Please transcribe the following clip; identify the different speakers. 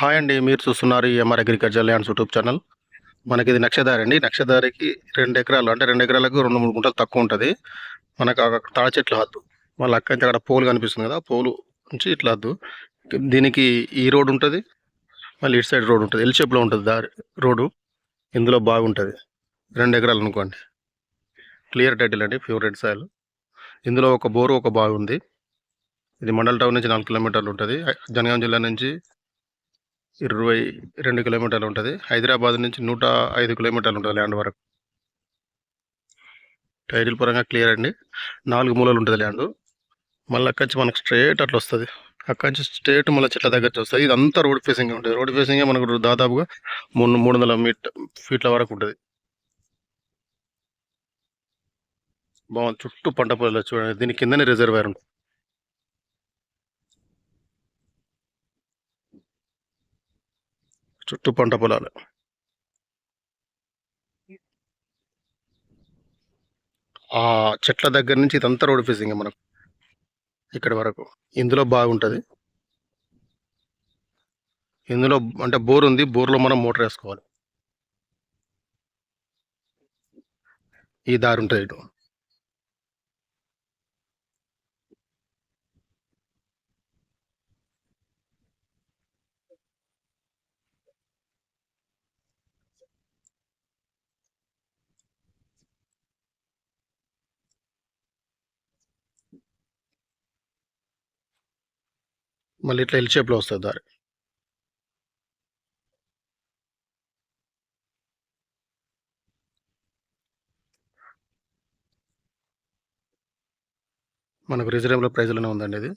Speaker 1: Hi అండి మీరు చూస్తున్నారు MR agriculture lands YouTube channel. మనకి ఇది నక్షదారి అండి. నక్షదారికి రెండు ఎకరాలు అంటే రెండు ఎకరాలకు రెండు మూడు గుంటలు తక్కువ ఉంటుంది. మనకు అక్కడ తాళ చెట్లు హద్దు మళ్ళీ అక్కడి నుంచి అక్కడ పోలు కనిపిస్తుంది కదా పోలు నుంచి ఇట్లా హద్దు దీనికి ఈ రోడ్ ఉంటుంది మళ్ళీ ఇటు సైడ్ రోడ్ ఉంటుంది. ఎల్ షేప్లో ఉంటుంది దారి రోడ్డు. ఇందులో బాగుంటుంది. రెండు ఎకరాలు అనుకోండి. క్లియర్ టైటిల్ అండి ప్యూర్ రెడ్ సాయిల్. ఇందులో ఒక బోరు ఒక బావి ఉంది. ఇది మండల్ టౌన్ నుంచి నాలుగు కిలోమీటర్లు ఉంటుంది. జనగాం జిల్లా నుంచి ఇరవై రెండు కిలోమీటర్లు ఉంటుంది. హైదరాబాద్ నుంచి నూట ఐదు కిలోమీటర్లు ఉంటుంది ల్యాండ్ వరకు. టైటిల్ పరంగా క్లియర్ అండి. నాలుగు మూలలు ఉంటుంది ల్యాండ్. మళ్ళీ అక్కడి నుంచి మనకు స్ట్రేట్ అట్లా వస్తుంది. అక్కడి నుంచి స్ట్రేట్ మళ్ళీ చెట్ల దగ్గర వస్తుంది. ఇదంతా రోడ్ ఫేసింగ్ ఉంటుంది. రోడ్ ఫేసింగే మనకు దాదాపుగా మూడు మూడు వందల మీట్ ఫీట్ల వరకు ఉంటుంది. బాగుంది. చుట్టూ పంట పొలాలు చూడండి. దీని కిందనే రిజర్వేర్ ఉంటుంది. చుట్టూ పంట పొలాలు. ఆ చెట్ల దగ్గర నుంచి ఇదంతా రోడ్ ఫేసింగ్ మనకు. ఇక్కడ వరకు. ఇందులో బాగుంటుంది. ఇందులో అంటే బోర్ ఉంది. బోర్లో మనం మోటార్ వేసుకోవాలి. ఈ దారి ఉంటుంది ఇటు. మళ్ళీ ఇట్లా ఎల్ షేప్లో వస్తుంది దారి. మనకు రీజనబుల్ ప్రైస్లోనే ఉందండి ఇది.